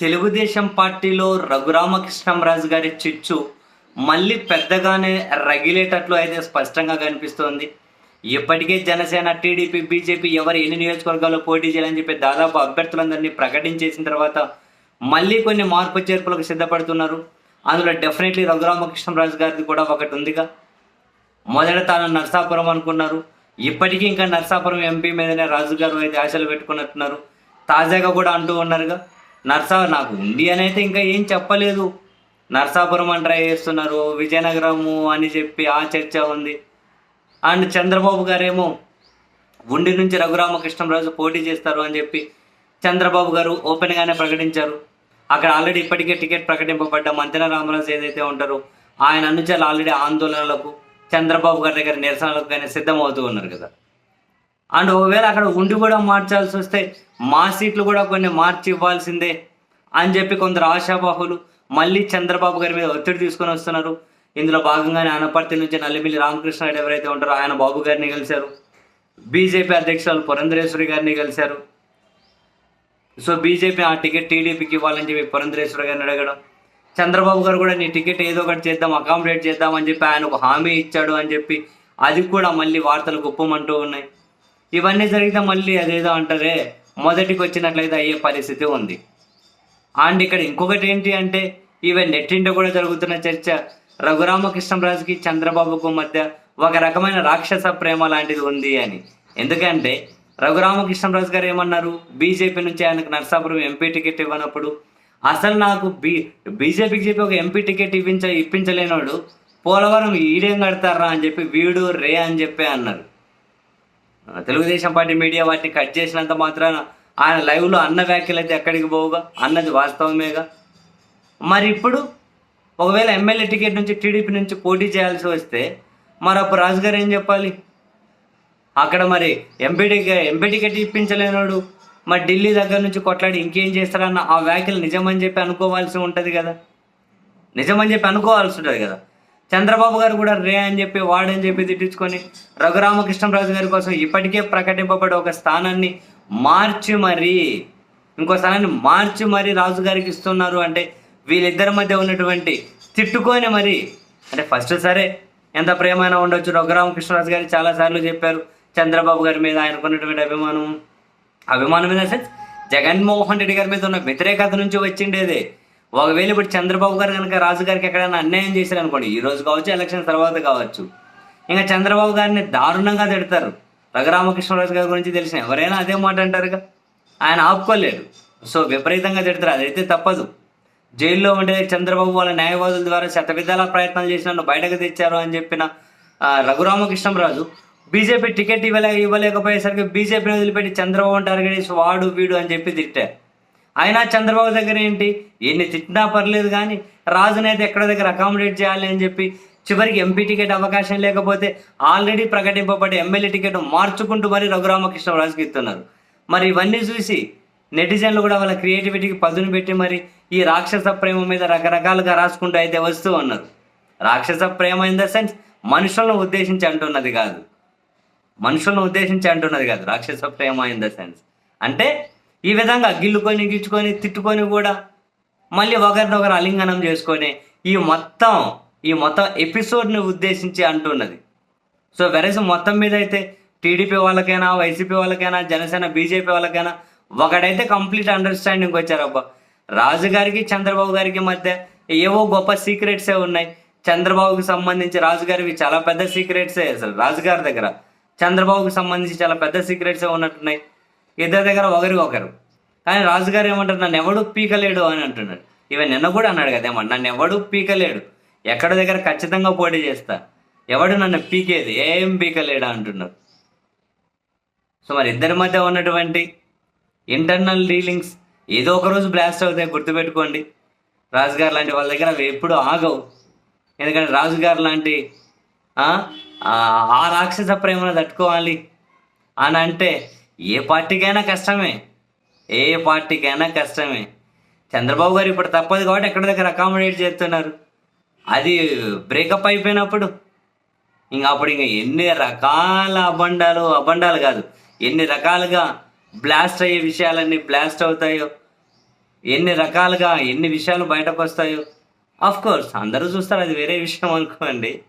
తెలుగుదేశం పార్టీలో రఘురామకృష్ణంరాజు గారి చిచ్చు మళ్ళీ పెద్దగానే రగిలేటట్లు అయితే స్పష్టంగా కనిపిస్తోంది. ఇప్పటికే జనసేన టీడీపీ బీజేపీ ఎవరు ఎన్ని నియోజకవర్గాల్లో పోటీ చేయాలని చెప్పి దాదాపు అభ్యర్థులందరినీ ప్రకటించేసిన తర్వాత మళ్ళీ కొన్ని మార్పు చేర్పులకు సిద్ధపడుతున్నారు. అందులో డెఫినెట్లీ రఘురామకృష్ణరాజు గారిది కూడా ఒకటి ఉందిగా. మొదట తాను నర్సాపురం అనుకున్నారు. ఇప్పటికీ ఇంకా నర్సాపురం ఎంపీ మీదనే రాజు గారు అయితే ఆశలు పెట్టుకున్నట్టున్నారు. తాజాగా కూడా అంటూ ఉన్నారుగా నర్సా నాకు ఉంది అని అయితే ఇంకా ఏం చెప్పలేదు. నర్సాపురం అని ట్రై చేస్తున్నారు విజయనగరము అని చెప్పి ఆ చర్చ ఉంది. అండ్ చంద్రబాబు గారేమో ఉండి నుంచి రఘురామకృష్ణరాజు పోటీ చేస్తారు అని చెప్పి చంద్రబాబు గారు ఓపెన్గానే ప్రకటించారు. అక్కడ ఆల్రెడీ ఇప్పటికే టికెట్ ప్రకటింపబడ్డ మంతెన రామరాజు ఏదైతే ఉంటారో ఆయన అనుచరులు ఆల్రెడీ ఆందోళనలకు చంద్రబాబు గారి దగ్గర నిరసనలకు కానీ సిద్ధమవుతూ ఉన్నారు కదా. అండ్ ఒకవేళ అక్కడ ఉండి కూడా మార్చాల్సి వస్తే మా సీట్లు కూడా కొన్ని మార్చి ఇవ్వాల్సిందే అని చెప్పి కొందరు ఆశాబాహులు మళ్ళీ చంద్రబాబు గారి మీద ఒత్తిడి తీసుకొని వస్తున్నారు. ఇందులో భాగంగానే అనపర్తి నుంచి నల్లిమిల్లి రామకృష్ణారెడ్డి ఎవరైతే ఉంటారో ఆయన బాబు గారిని కలిశారు. బీజేపీ అధ్యక్షురాలు పురంధరేశ్వరి గారిని కలిశారు. సో బీజేపీ ఆ టికెట్ టీడీపీకి ఇవ్వాలని చెప్పి పురంధరేశ్వరి గారిని అడగడం. చంద్రబాబు గారు కూడా నీ టికెట్ ఏదో ఒకటి చేద్దాం అకామిడేట్ చేద్దాం అని చెప్పి ఆయన ఒక హామీ ఇచ్చాడు అని చెప్పి అది కూడా మళ్ళీ వార్తలు గుప్పమంటూ ఉన్నాయి. ఇవన్నీ జరిగితే మళ్ళీ అదేదో అంటారే. మొదటికి వచ్చినట్లయితే అయ్యే పరిస్థితి ఉంది. అండ్ ఇక్కడ ఇంకొకటి ఏంటి అంటే ఈవెన్ నెట్టింట కూడా జరుగుతున్న చర్చ. రఘురామకృష్ణరాజుకి చంద్రబాబుకు మధ్య ఒక రకమైన రాక్షస ప్రేమ లాంటిది ఉంది అని. ఎందుకంటే రఘురామకృష్ణరాజు గారు ఏమన్నారు? బీజేపీ నుంచి ఆయనకు నర్సాపురం ఎంపీ టికెట్ ఇవ్వనప్పుడు అసలు నాకు బీ బీజేపీకి చెప్పి ఒక ఎంపీ టికెట్ ఇప్పించ ఇప్పించలేనోడు పోలవరం ఈడేం కడతారా అని చెప్పి వీడు రే అని చెప్పి అన్నారు. తెలుగుదేశం పార్టీ మీడియా వాటిని కట్ చేసినంత మాత్రాన ఆయన లైవ్లో అన్న వ్యాఖ్యలు అయితే ఎక్కడికి పోవుగా? అన్నది వాస్తవమేగా? మరి ఇప్పుడు ఒకవేళ ఎమ్మెల్యే టికెట్ నుంచి టీడీపీ నుంచి పోటీ చేయాల్సి వస్తే మరి అప్పుడు రాజుగారు ఏం చెప్పాలి? అక్కడ మరి ఎంపీ ఎంపీ టికెట్ ఇప్పించలేనోడు మరి ఢిల్లీ దగ్గర నుంచి కొట్లాడి ఇంకేం చేస్తారన్న ఆ వ్యాఖ్యలు నిజమని చెప్పి అనుకోవాల్సి ఉంటుంది కదా? నిజమని చెప్పి అనుకోవాల్సి ఉంటుంది కదా? చంద్రబాబు గారు కూడా రే అని చెప్పి వాడని చెప్పి తిట్టించుకొని రఘురామకృష్ణరాజు గారి కోసం ఇప్పటికే ప్రకటింపబడే ఒక స్థానాన్ని మార్చి మరి ఇంకో స్థానాన్ని మార్చి మరి రాజు గారికి ఇస్తున్నారు అంటే వీళ్ళిద్దరి మధ్య ఉన్నటువంటి తిట్టుకొని మరి అంటే ఫస్ట్ సరే ఎంత ప్రేమైనా ఉండొచ్చు. రఘురామకృష్ణరాజు గారు చాలాసార్లు చెప్పారు చంద్రబాబు గారి మీద ఆయనకున్నటువంటి అభిమానం అభిమానం మీద ద జగన్మోహన్ రెడ్డి గారి మీద ఉన్న వ్యతిరేకత నుంచి వచ్చిండేదే. ఒకవేళ ఇప్పుడు చంద్రబాబు గారు కనుక రాజు గారికి ఎక్కడైనా అన్యాయం చేశారు అనుకోండి ఈ రోజు కావచ్చు ఎలక్షన్ తర్వాత కావచ్చు ఇంకా చంద్రబాబు గారిని దారుణంగా తిడతారు. రఘురామకృష్ణరాజు గారి గురించి తెలిసిన ఎవరైనా అదే మాట అంటారుగా? ఆయన ఆపుకోలేడు. సో విపరీతంగా తిడతారు. అదైతే తప్పదు. జైల్లో ఉండే చంద్రబాబు వాళ్ళ న్యాయవాదుల ద్వారా శత ప్రయత్నాలు చేసిన బయటకు తెచ్చారు అని చెప్పిన రఘురామకృష్ణరాజు బీజేపీ టికెట్ ఇవ్వలే ఇవ్వలేకపోయేసరికి బీజేపీని వదిలిపెట్టి చంద్రబాబు టార్గెట్ చేసి వాడు వీడు అని చెప్పి తిట్టారు. అయినా చంద్రబాబు దగ్గర ఏంటి? ఎన్ని తిట్టినా పర్లేదు కానీ రాజునైతే ఎక్కడ దగ్గర అకామిడేట్ చేయాలి అని చెప్పి చివరికి ఎంపీ టికెట్ అవకాశం లేకపోతే ఆల్రెడీ ప్రకటింపబడే ఎమ్మెల్యే టికెట్ మార్చుకుంటూ మరి రఘురామకృష్ణరాజుకి ఇస్తున్నారు. మరి ఇవన్నీ చూసి నెటిజన్లు కూడా వాళ్ళ క్రియేటివిటీకి పదును పెట్టి మరి ఈ రాక్షస ప్రేమ మీద రకరకాలుగా రాసుకుంటూ అయితే వస్తూ ఉన్నారు. రాక్షస ప్రేమ ఇన్ ద సెన్స్ మనుషులను ఉద్దేశించి అంటున్నది కాదు. మనుషులను ఉద్దేశించి అంటున్నది కాదు. రాక్షస ప్రేమ ఇన్ ద సెన్స్ అంటే ఈ విధంగా గిల్లుకొని గిచ్చుకొని తిట్టుకొని కూడా మళ్ళీ ఒకరినొకరు అలింగనం చేసుకొని ఈ మొత్తం ఈ మొత్తం ఎపిసోడ్ని ఉద్దేశించి అంటున్నది. సో వెరస్ మొత్తం మీద అయితే టీడీపీ వాళ్ళకైనా వైసీపీ వాళ్ళకైనా జనసేన బీజేపీ వాళ్ళకైనా ఒకడైతే కంప్లీట్ అండర్స్టాండింగ్ వచ్చారబ్బా రాజుగారికి చంద్రబాబు గారికి మధ్య ఏవో గొప్ప సీక్రెట్సే ఉన్నాయి. చంద్రబాబుకి సంబంధించి రాజుగారికి చాలా పెద్ద సీక్రెట్సే అసలు రాజుగారి దగ్గర. చంద్రబాబుకి సంబంధించి చాలా పెద్ద సీక్రెట్సే ఉన్నట్టున్నాయి. ఇద్దరి దగ్గర ఒకరికి ఒకరు. కానీ రాజుగారు ఏమంటారు నన్ను ఎవడు పీకలేడు అని అంటున్నాడు. ఈవెన్ నిన్న కూడా అన్నాడు కదా ఏమన్నా నన్ను ఎవడు పీకలేడు? ఎక్కడ దగ్గర ఖచ్చితంగా పోటీ చేస్తా? ఎవడు నన్ను పీకేది? ఏం పీకలేడా? అంటున్నారు. సో మరి ఇద్దరి మధ్య ఉన్నటువంటి ఇంటర్నల్ డీలింగ్స్ ఏదో ఒక రోజు బ్లాస్ట్ అవుతాయి గుర్తుపెట్టుకోండి. రాజుగారు లాంటి వాళ్ళ దగ్గర అవి ఎప్పుడు ఆగవు. ఎందుకంటే రాజుగారు లాంటి ఆ, ఆ రాక్షస ప్రేమను తట్టుకోవాలి అని అంటే ఏ పార్టీకైనా కష్టమే. ఏ పార్టీకైనా కష్టమే. చంద్రబాబు గారు ఇప్పుడు తప్పదు కాబట్టి ఎక్కడి దగ్గర అకామిడేట్ చేస్తున్నారు? అది బ్రేకప్ అయిపోయినప్పుడు. ఇంకా అప్పుడు ఇంకా ఎన్ని రకాల అబండాలు అబండాలు కాదు ఎన్ని రకాలుగా బ్లాస్ట్ అయ్యే విషయాలన్నీ బ్లాస్ట్ అవుతాయో ఎన్ని రకాలుగా ఎన్ని విషయాలు బయటకు వస్తాయో కోర్స్ అందరూ చూస్తారు అది వేరే విషయం అనుకోండి.